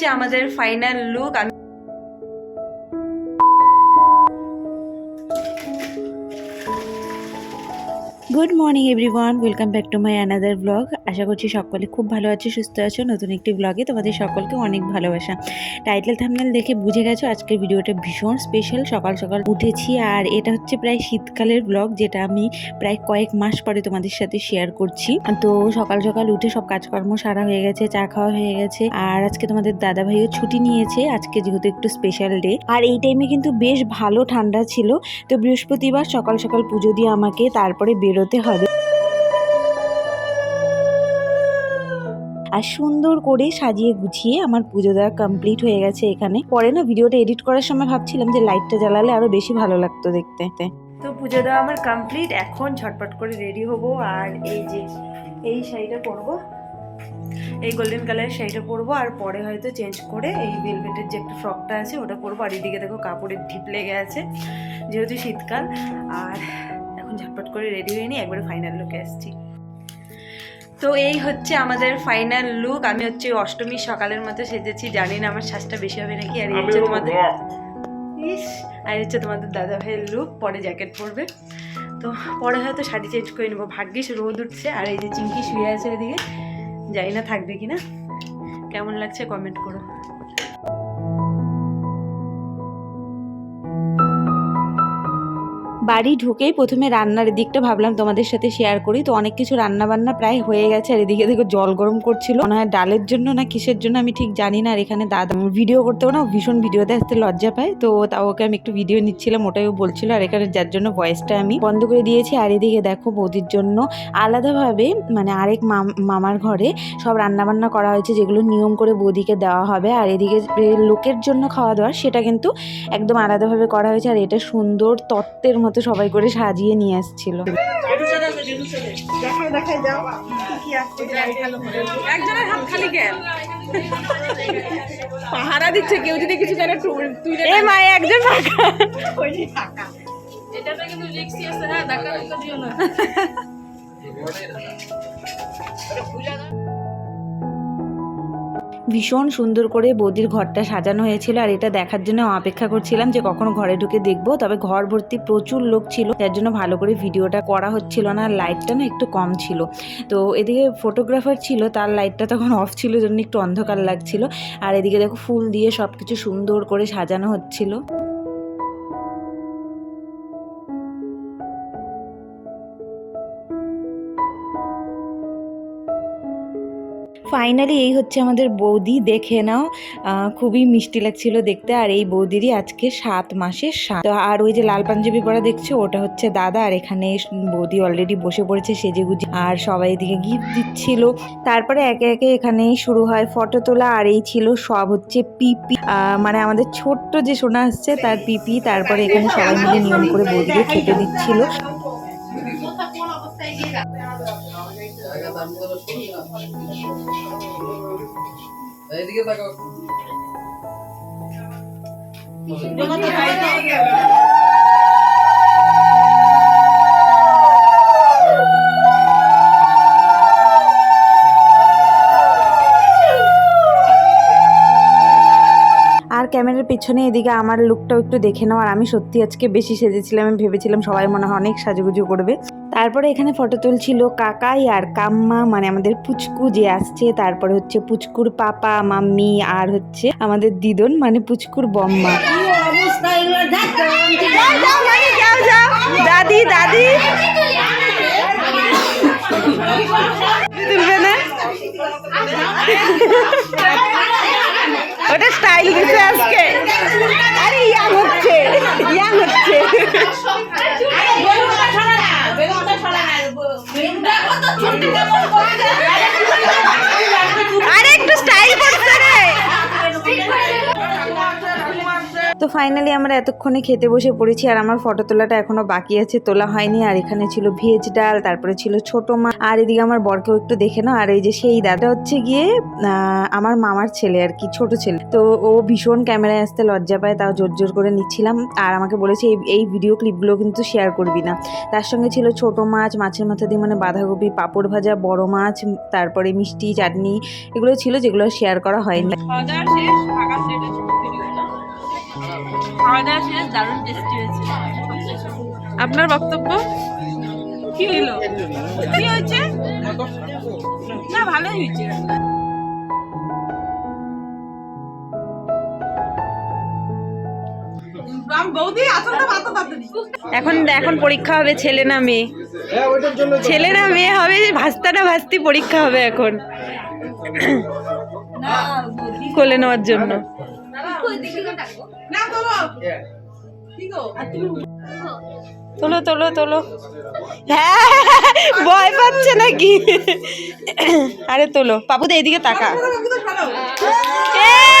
হচ্ছে আমাদের final look আমি good morning everyone welcome back to my another blog আশা করছি সকলে খুব ভালো আছে, সুস্থ আছো। নতুন একটি ব্লগে তোমাদের সকলকে অনেক ভালোবাসা। টাইটেল থামনেল দেখে বুঝে গেছো, আজকের ভিডিওটা ভীষণ স্পেশাল সকাল সকাল উঠেছি আর এটা হচ্ছে প্রায় শীতকালের ব্লগ যেটা আমি প্রায় কয়েক মাস পরে তোমাদের সাথে শেয়ার করছি। তো সকাল সকাল উঠে সব কাজকর্ম সারা হয়ে গেছে, চা খাওয়া হয়ে গেছে। আর আজকে তোমাদের দাদা ভাইও ছুটি নিয়েছে, আজকে যেহেতু একটু স্পেশাল ডে আর এই টাইমে কিন্তু বেশ ভালো ঠান্ডা ছিল। তো বৃহস্পতিবার সকাল সকাল পুজো দিয়ে আমাকে তারপরে বেরোতে হবে। আর সুন্দর করে সাজিয়ে গুছিয়ে আমার পুজো দেওয়া কমপ্লিট হয়ে গেছে এখানে। পরে না ভিডিওটা এডিট করার সময় ভাবছিলাম যে লাইটটা জ্বালালে আরও বেশি ভালো লাগতো দেখতে। তো পুজো দেওয়া আমার কমপ্লিট এখন ঝটপট করে রেডি হব। আর এই যে, এই শাড়িটা পরবো। এই গোল্ডেন কালারের শাড়িটা পরবো। আর পরে হয়তো চেঞ্জ করে এই ভেলভেটের যে একটা ফ্রকটা আছে, ওটা পরবো। আর এদিকে দেখো কাপড়ের ঢিপ লেগে আছে, যেহেতু শীতকাল। আর এখন ঝটপট করে রেডি হয়ে নিই একবারে ফাইনাল লুকে আসছি। তো এই হচ্ছে আমাদের ফাইনাল লুক আমি হচ্ছে অষ্টমীর সকালের মতো সেজেছি। জানি না আমার শ্বাসটা বেশি হবে নাকি আর এই হচ্ছে তোমাদের ইস আর হচ্ছে তোমাদের দাদা ভাইয়ের লুক পরে জ্যাকেট পরবে। তো পরে হয়তো শাড়ি চেঞ্জ করে নেব। ভাগ্যিস রোদ উঠছে আর এই যে চিঙ্কি শুয়ে আছে এদিকে। জানি না থাকবে কি না কেমন লাগছে কমেন্ট করো। বাড়ি ঢুকেই প্রথমে রান্নার দিকটা ভাবলাম তোমাদের সাথে শেয়ার করি। তো অনেক কিছু রান্না বান্না প্রায় হয়ে গেছে, আর এদিকে দেখো জল গরম করছিল। মনে হয় ডালের জন্য না কিসের জন্য আমি ঠিক জানি না, আর এখানে দাদা ভিডিও করতেও না ভীষণ ভিডিওতে আসতে লজ্জা পায়। তো তাও ওকে আমি একটু ভিডিও নিচ্ছিলাম, ওটাই ও বলছিল, আর এখানে যার জন্য ভয়েসটা আমি বন্ধ করে দিয়েছি। আর এদিকে দেখো বৌদির জন্য আলাদাভাবে মানে আরেক মাম- মামার ঘরে সব রান্না বান্না করা হয়েছে, যেগুলো নিয়ম করে বৌদিকে দেওয়া হবে। আর এদিকে লোকের জন্য খাওয়া দাওয়া সেটা কিন্তু একদম আলাদাভাবে করা হয়েছে। আর এটা সুন্দর তত্ত্বের মতো সবাই করে সাজিয়ে নিয়ে আসছিল। একজনের হাত খালি কেন? পাহারা দিচ্ছে কেউ যদি কিছু জানে তুই এ মা একজন ফাঁকা এটাতে কিন্তু রিক্সি আছে হ্যাঁ ধাক্কা ধাক্কা দিও না। ভীষণ সুন্দর করে বৌদির ঘরটা সাজানো হয়েছিল আর এটা দেখার জন্য অপেক্ষা করছিলাম যে কখনো ঘরে ঢুকে দেখব, তবে ঘর ভর্তি প্রচুর লোক ছিল, যার জন্য ভালো করে ভিডিওটা করা হচ্ছিল না লাইটটা না একটু কম ছিল। তো এদিকে ফটোগ্রাফার ছিল, তার লাইটটা তখন অফ ছিল জন্য একটু অন্ধকার লাগছিল। আর এদিকে দেখো ফুল দিয়ে সব কিছু সুন্দর করে সাজানো হচ্ছিল। ফাইনালি এই হচ্ছে আমাদের বৌদি, দেখে নাও। খুবই মিষ্টি লাগছিল দেখতে, আর এই বৌদিরই আজকে সাত মাসের সাত। আর ওই যে লাল পাঞ্জাবি পরা দেখছ, ওটা হচ্ছে দাদা, আর এখানে বৌদি অলরেডি বসে পড়েছে সেজে গুজে আর সবাই এদিকে গিফট দিচ্ছিল। তারপরে একে একে এখানেই শুরু হয় ফটো তোলা, আর এই ছিল সব হচ্ছে পিপি। মানে আমাদের ছোট্ট যে সোনা আসছে, তার পিপি, তারপরে এখানে সবাই মিলে নিয়ম করে বৌদিকে খেতে দিচ্ছিল। আর ক্যামেরার পিছনে এদিকে আমার লুকটাও একটু দেখে নাও। আর আমি সত্যি আজকে বেশি সেজেছিলাম, আমি ভেবেছিলাম সবাই মনে হয় অনেক সাজুগুজু করবে। তারপরে এখানে ফটো তুলছিল কাকাই আর কাম্মা মানে আমাদের পুচকু যে আসছে, তারপরে হচ্ছে পুচকুর পাপা, মাম্মি আর হচ্ছে আমাদের দিদন মানে পুচকুর বম্মা। দাদি দাদি। ওটা স্টাইল দিচ্ছে আজকে। আরে ইয়াং হচ্ছে ইয়াং হচ্ছে। তো ফাইনালি আমরা এতক্ষণে খেতে বসে পড়েছি আর আমার ফটো তোলাটা এখনও বাকি আছে, তোলা হয়নি। আর এখানে ছিল ভেজ ডাল, তারপরে ছিল ছোট মা। আর এদিকে আমার বরকেও একটু দেখে নাও। আর এই যে সেই দাদা হচ্ছে গিয়ে আমার মামার ছেলে আর কি, ছোট ছেলে। তো ও ভীষণ ক্যামেরায় আসতে লজ্জা পায়, তাও জোর জোর করে নিচ্ছিলাম। আর আমাকে বলেছে, এই এই ভিডিও ক্লিপগুলো কিন্তু শেয়ার করবি না। তার সঙ্গে ছিল ছোট মাছ, মাছের মাথা দিয়ে মানে বাঁধাকপি, পাঁপড় ভাজা, বড় মাছ, তারপরে মিষ্টি, চাটনি, এগুলো ছিল যেগুলো শেয়ার করা হয়নি। খাওয়া দাওয়া শেষ দারুণ টেস্টি হয়েছে। আপনার বক্তব্য? কি হইল কি হয়েছে? না ভালোই হয়েছে। এখন এখন পরীক্ষা হবে ছেলে না মেয়ে। হ্যাঁ ছেলে না মেয়ে হবে ভাস্তা না ভাস্তি পরীক্ষা হবে এখন। কোলে নেওয়ার জন্য। তোলো তোলো তোলো হ্যাঁ ভয় পাচ্ছে নাকি আরে তোলো পাপুদা এদিকে তাকা এ!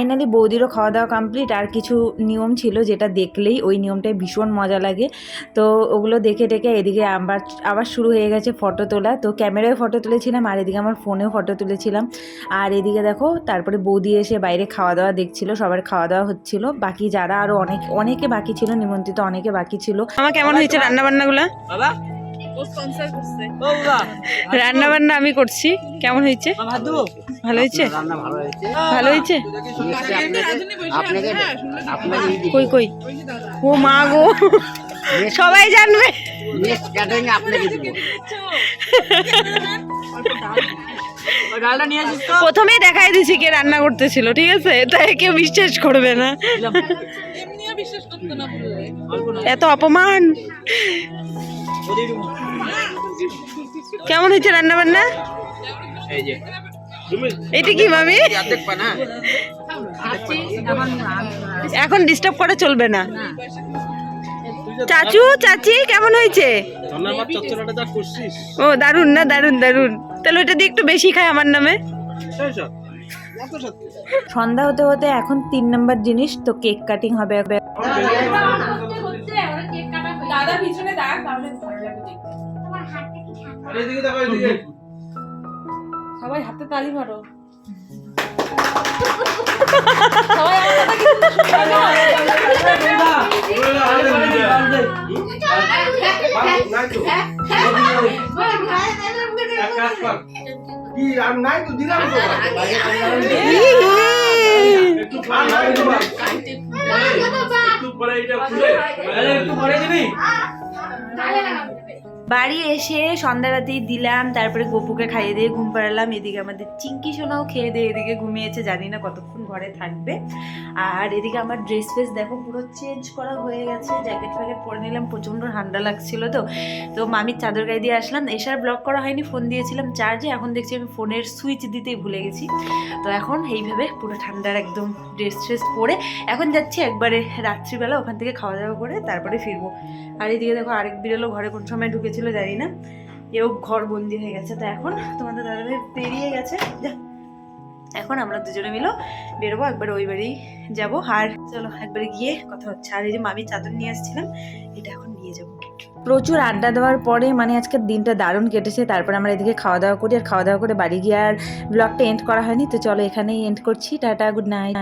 ফাইনালি বৌদিরও খাওয়া দাওয়া কমপ্লিট। আর কিছু নিয়ম ছিল যেটা দেখলেই ওই নিয়মটায় ভীষণ মজা লাগে। তো ওগুলো দেখে দেখে এদিকে আবার আবার শুরু হয়ে গেছে ফটো তোলা। তো ক্যামেরায় ফটো তুলেছিলাম আর এদিকে আমার ফোনেও ফটো তুলেছিলাম। আর এদিকে দেখো তারপরে বৌদি এসে বাইরে খাওয়া দাওয়া দেখছিল সবার খাওয়া দাওয়া হচ্ছিল। বাকি যারা আরও অনেক অনেকে বাকি ছিল নিমন্ত্রিত অনেকে বাকি ছিল। আমার কেমন হয়েছে রান্না বান্নাগুলো বাবা রান্না বান্না আমি করছি। কেমন হয়েছে? ভালো হয়েছে? ভালো হয়েছে। হ্যাঁ কই কই? ও মা গো। সবাই জানবে। প্রথমেই দেখাই দিছি কে রান্না করতেছিল ঠিক আছে? তাই কেউ বিশ্বাস করবে না। এমনিও বিশ্বাস করতে না বললে। এত অপমান। কেমন হয়েছে রান্না বান্না এটা কি মামি এখন ডিস্টার্ব করা চলবে না। চাচু চাচি কেমন হয়েছে? ও দারুণ না দারুণ দারুণ তাহলে ওটা দিয়ে একটু বেশি খায় আমার নামে। সন্ধ্যা হতে হতে এখন তিন নম্বর জিনিস তো কেক কাটিং হবে। পিছনে দাঁড়া তাহলে ভালো লাগবে দেখতে। এদিকে দেখো এদিকে সবাই হাতে তালি মারো। সবাই আমার কথা। কি আর নাই তো দিলাম তো। একটু পরে দিবি বাড়ি এসে সন্ধ্যাবাতি দিলাম, তারপরে গপুকে খাইয়ে দিয়ে ঘুম পাড়ালাম, এদিকে আমাদের চিঙ্কি সোনাও খেয়ে দিয়ে এদিকে ঘুমিয়েছে, জানি না কতক্ষণ ঘরে থাকবে। আর এদিকে আমার ড্রেস ফ্রেস দেখো পুরো চেঞ্জ করা হয়ে গেছে জ্যাকেট ফ্যাকেট পরে নিলাম, প্রচণ্ড ঠান্ডা লাগছিল তো। তো মামির চাদর গায়ে দিয়ে আসলাম এসার ব্লক করা হয়নি ফোন দিয়েছিলাম চার্জে এখন দেখছি আমি ফোনের সুইচ দিতেই ভুলে গেছি। তো এখন এইভাবে পুরো ঠান্ডার একদম ড্রেস ট্রেস পরে, এখন যাচ্ছি একবারে রাত্রিবেলা ওখান থেকে খাওয়া দাওয়া করে তারপরে ফিরবো। আর এদিকে দেখো আরেক বিড়ালও ঘরে কোন সময় ঢুকেছিল জানি না। এও ঘর বন্দি হয়ে গেছে। তো এখন তোমাদের দাদাভাই পেরিয়ে গেছে। যা, এখন আমরা দুজনে মিলো বেরোবো। একবার ওই বাড়ি যাব। আর চলো, একবারে গিয়ে কথা হচ্ছে। আর এই যে মামি চাদর নিয়ে আসছিলাম, এটা এখন নিয়ে যাব। প্রচুর আড্ডা দেওয়ার পরে মানে আজকের দিনটা দারুণ কেটেছে। তারপর আমরা এদিকে খাওয়া দাওয়া করি। আর খাওয়া দাওয়া করে বাড়ি গিয়ে আর ব্লগটা এন্ড করা হয়নি। তো চলো এখানেই এন্ড করছি। Tata good night